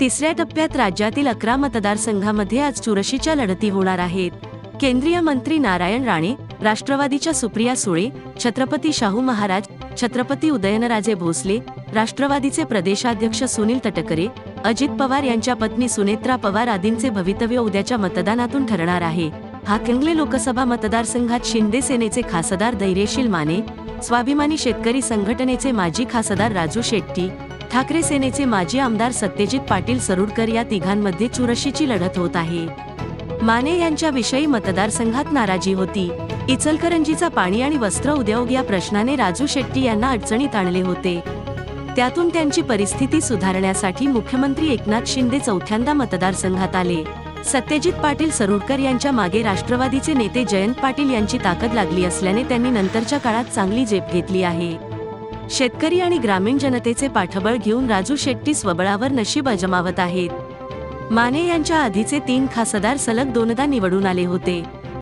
तिसऱ्या टप्प्यात राज्यातील अकरा मतदारसंघामध्ये आज चुरशीच्या लढती होणार आहेत. केंद्रीय मंत्री नारायण राणे राष्ट्रवादीच्या सुप्रिया सुळे छत्रपती शाहू महाराज छत्रपती उदयनराजे भोसले राष्ट्रवादीचे प्रदेशाध्यक्ष सुनील तटकरे अजित पवार यांच्या पत्नी सुनेत्रा पवार आदींचे भवितव्य उद्याच्या मतदानातून ठरणार आहे. हाकंगले लोकसभा मतदारसंघात शिंदे सेनेचे खासदार धैर्यशील माने स्वाभिमानी शेतकरी संघटनेचे माजी खासदार राजू शेट्टी ठाकरे सेनेचे माजी आमदार सत्यजित पाटील सरुडकर या तिघांमध्ये चुरशीची लढत होत आहे. माने यांच्या विषयी मतदारसंघात नाराजी होती. इचलकरंजीचा पाणी आणि वस्त्र उद्योग या प्रश्नाने राजू शेट्टी यांना अडचणीत आणले होते. त्यातून त्यांची परिस्थिती सुधारण्यासाठी मुख्यमंत्री एकनाथ शिंदे चौथ्यांदा मतदारसंघात आले. सत्यजित पाटील सरुडकर यांच्या मागे राष्ट्रवादीचे नेते जयंत पाटील यांची ताकद लागली असल्याने त्यांनी नंतरच्या काळात चांगली झेप घेतली आहे. शेतकरी आणि ग्रामीण जनतेचे पाठबळ घेऊन राजू शेट्टी स्वबळावर नशीब अजमावत आहेत. माने यांच्या आधीचे तीन खासदार सलग दोनदा निवडून आले होते.